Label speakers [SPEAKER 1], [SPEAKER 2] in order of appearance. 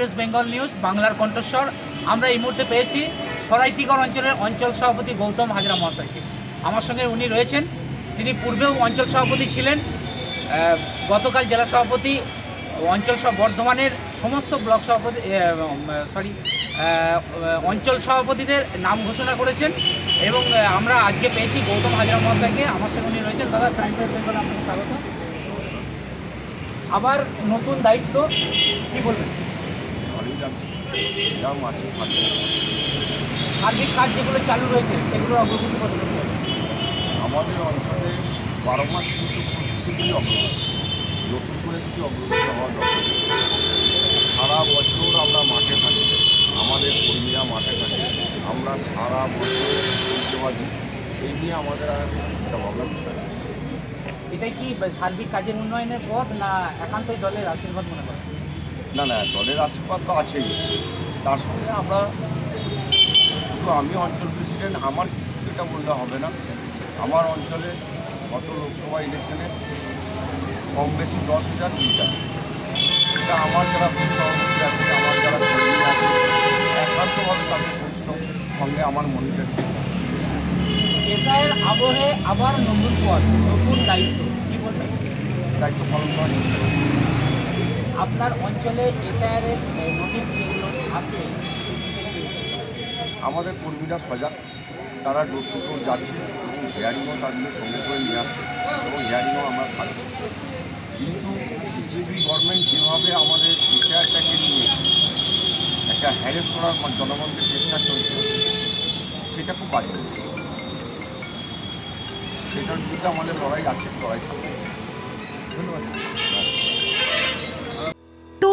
[SPEAKER 1] Express Bengal news, বাংলার কণ্ঠস্বর। আমরা এই মুহূর্তে পেয়েছি সরাইটিগড় অঞ্চলের অঞ্চল সভাপতি গৌতম হাজরা মহাশয়কে। আমার সঙ্গে উনি রয়েছেন। তিনি পূর্বেও অঞ্চল সভাপতি ছিলেন। গতকাল জেলা সভাপতি, অঞ্চল বর্ধমানের সমস্ত ব্লক সভাপতি সরি অঞ্চল সভাপতিদের নাম ঘোষণা করেছেন এবং আমরা আজকে পেয়েছি গৌতম হাজরা মহাশয়কে। আমার সঙ্গে উনি রয়েছেন। দাদা ক্রাইম বেঙ্গল আপনাকে স্বাগত। আবার নতুন দায়িত্ব, কি বলবেন?
[SPEAKER 2] যা মাছে থাকবে
[SPEAKER 1] সার্বিক কাজ যেগুলো চালু রয়েছে সেগুলো অগ্রগতি কত
[SPEAKER 2] আমাদের অঞ্চলে বারো মাস তিনশো পঁয়ষট্টি অগ্রগতি নতুন করে কিছু অগ্রগতি হওয়া দরকার। সারা বছর আমরা মাঠে থাকি আমাদের কর্মীরা মাঠে থাকে। আমরা সারা বছর এই নিয়ে আমাদের আর একটা ভাবনা বিষয়।
[SPEAKER 1] এটাই কি সার্বিক কাজের উন্নয়নের পথ না একান্তই দলের আশীর্বাদ মনে করেন?
[SPEAKER 2] না না দলের আশীর্বাদ তো আছেই। তার সঙ্গে আমরা আমি অঞ্চল প্রেসিডেন্ট আমার এটা বললে হবে না। আমার অঞ্চলে গত লোকসভা ইলেকশনে কম বেশি দশ হাজার লিড আছে এটা আমার যারা সভাপতি আছে আমার যারা কর্মী আছে একান্তভাবে তাদের পরিশ্রম সঙ্গে আমার মনিটরিং।
[SPEAKER 1] এসআইয়ের আবহে আবার নতুন পথ নতুন দায়িত্ব কি বলবেন?
[SPEAKER 2] দায়িত্ব পালন করা।
[SPEAKER 1] আপনার অঞ্চলে এসআইআরের নোটিশ যেগুলো আসবে
[SPEAKER 2] আমাদের কর্মীরা সজাগ। তারা ডোর টু ডোর যাচ্ছে এবং হিয়ারিংও তাদের সঙ্গে করে নিয়ে আসছে এবং হিয়ারিংও আমরা থাকব কিন্তু বিজেপি গভর্নমেন্ট যেভাবে আমাদের বিচারটাকে নিয়ে একটা হ্যারেস করার জনগণকে চেষ্টা চলছে সেটা খুব বাজে। সেটার বিরুদ্ধে আমাদের লড়াই আছে লড়াই থাকবে।
[SPEAKER 1] ধন্যবাদ।